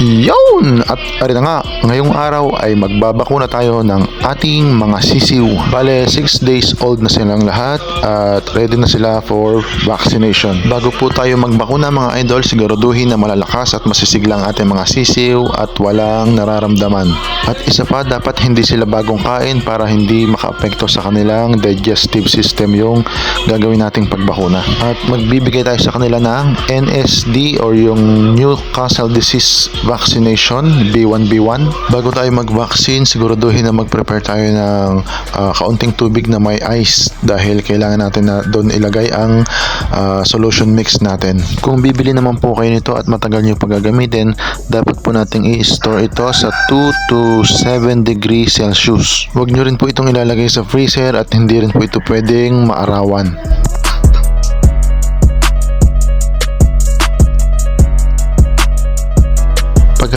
哟. Yun! At ari na nga, ngayong araw ay magbabakuna tayo ng ating mga sisiw. Bale, 6 days old na silang lahat at ready na sila for vaccination. Bago po tayo magbakuna mga idol, siguraduhin na malalakas at masisiglang ating mga sisiw at walang nararamdaman. At isa pa, dapat hindi sila bagong kain para hindi makaapekto sa kanilang digestive system yung gagawin nating pagbakuna. At magbibigay tayo sa kanila ng NSD or yung Newcastle Disease Vaccination B1B1. Bago tayo mag-vaccine, siguraduhin na mag-prepare tayo ng ah, kaunting tubig na may ice dahil kailangan natin na doon ilagay ang ah, solution mix natin. Kung bibili naman po kayo nito at matagal nyo pagagamitin, dapat po nating i-store ito sa 2 to 7 degrees Celsius. Huwag nyo rin po itong ilalagay sa freezer at hindi rin po ito pwedeng maarawan.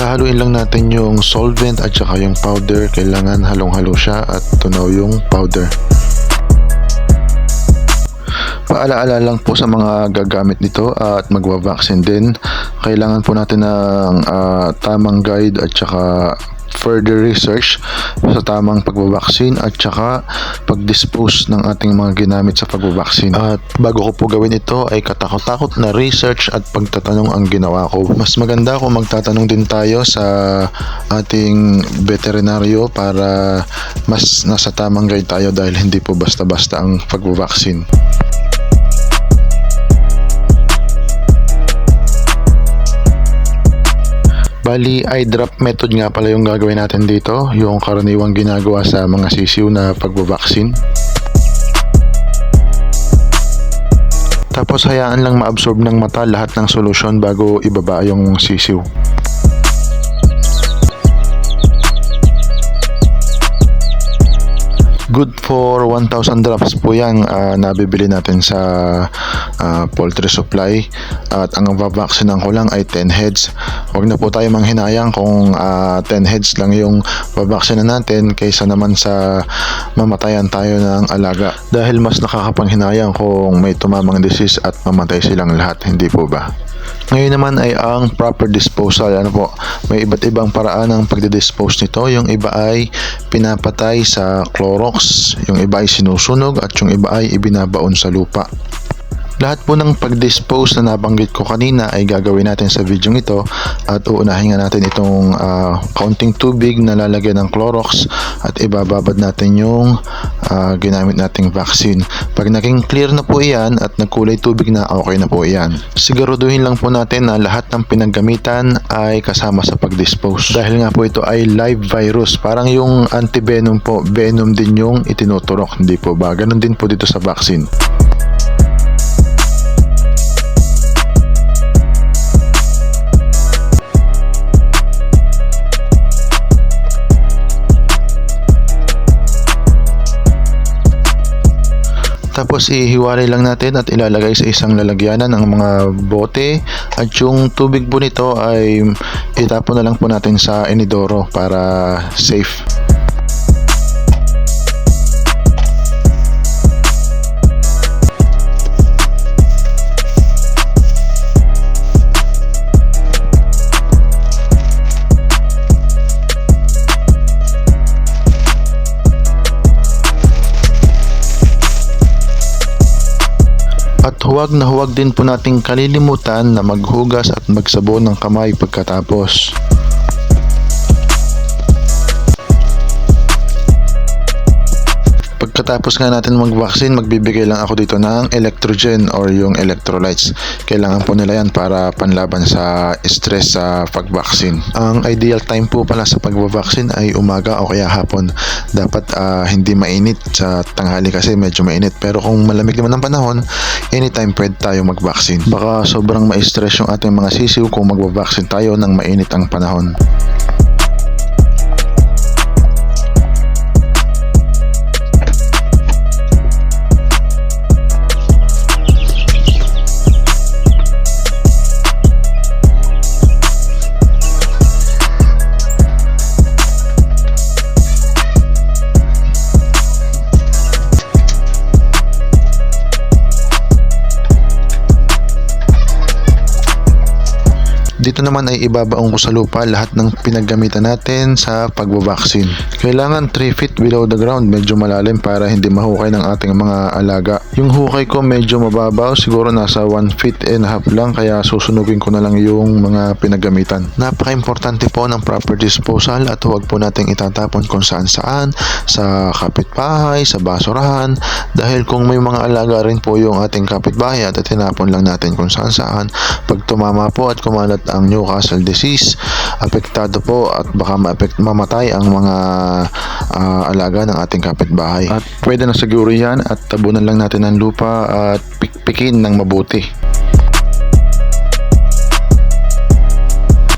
Paghahaluin lang natin yung solvent at saka yung powder. Kailangan halong-halo siya at tunaw yung powder. Paalaala lang po sa mga gagamit nito at magwa-vaccine din. Kailangan po natin ng ah, tamang guide at saka further research sa tamang pagbabaksin at saka pag-dispose ng ating mga ginamit sa pagbabaksin. At bago ko po gawin ito ay katakot-takot na research at pagtatanong ang ginawa ko. Mas maganda kung magtatanong din tayo sa ating veterinaryo para mas nasa tamang guide tayo dahil hindi po basta-basta ang pagbabaksin. Bali, eye drop method nga pala yung gagawin natin dito, yung karaniwang ginagawa sa mga sisiw na pagbabaksin. Tapos hayaan lang ma-absorb ng mata lahat ng solusyon bago ibaba yung sisiw. Good for 1,000 drops po yan ah, nabibili natin sa ah, poultry supply at ang vaccine ko lang ay 10 heads. Huwag na po tayo manghinayang kung ah, 10 heads lang yung vaccine natin kaysa naman sa mamatayan tayo ng alaga dahil mas nakakapanghinayang kung may tumamang disease at mamatay silang lahat, hindi po ba? Ngayon naman ay ang proper disposal. Ano po, may iba't ibang paraan ng pagdi-dispose nito. Yung iba ay pinapatay sa Clorox, yung iba ay sinusunog at yung iba ay ibinabaon sa lupa. Lahat po ng pag-dispose na nabanggit ko kanina ay gagawin natin sa video ito at uunahin nga natin itong ah, kaunting tubig na lalagyan ng Clorox at ibababad natin yung ah, ginamit nating vaccine. Pag naging clear na po iyan at nagkulay tubig na okay na po iyan. Siguraduhin lang po natin na lahat ng pinaggamitan ay kasama sa pag-dispose. Dahil nga po ito ay live virus. Parang yung antivenom po, venom din yung itinuturok. Hindi po ba? Ganon din po dito sa vaccine. Tapos ihiwalay lang natin at ilalagay sa isang lalagyanan ng mga bote at yung tubig po nito ay itapon na lang po natin sa inidoro para safe. At huwag na huwag din po nating kalilimutan na maghugas at magsabon ng kamay pagkatapos. Pagkatapos nga natin mag-vaccine, magbibigay lang ako dito ng electrogen or yung electrolytes. Kailangan po nila yan para panlaban sa stress sa pag-vaccine. Ang ideal time po pala sa pag-vaccine ay umaga o kaya hapon. Dapat ah, hindi mainit sa tanghali kasi medyo mainit. Pero kung malamig naman ang panahon, anytime pwede tayo mag-vaccine. Baka sobrang ma-stress yung ating mga sisiw kung mag-vaccine tayo ng mainit ang panahon. Dito ito naman ay ibabaong ko sa lupa lahat ng pinaggamitan natin sa pagbabaksin. Kailangan 3 feet below the ground, medyo malalim para hindi mahukay ng ating mga alaga. Yung hukay ko medyo mababaw, siguro nasa 1 feet and a half lang kaya susunugin ko na lang yung mga pinaggamitan. Napaka-importante po ng proper disposal at huwag po nating itatapon kung saan saan, sa kapitbahay, sa basurahan, dahil kung may mga alaga rin po yung ating kapitbahay at tinapon lang natin kung saan saan, pag tumama po at kumalat ang Newcastle disease, apektado po at baka maapekt, mamatay ang mga ah, alaga ng ating kapitbahay. At pwede na siguro yan at tabunan lang natin ng lupa at pikpikin ng mabuti.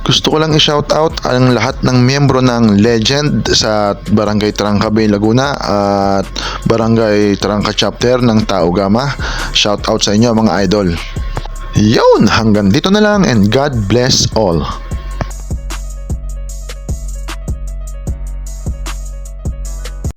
Gusto ko lang i-shoutout ang lahat ng miyembro ng Legend sa Barangay Trangcabe, Laguna at Barangay Trangca Chapter ng Tao Gama. Shoutout sa inyo mga idol. Yun, hanggang dito na lang and God bless all.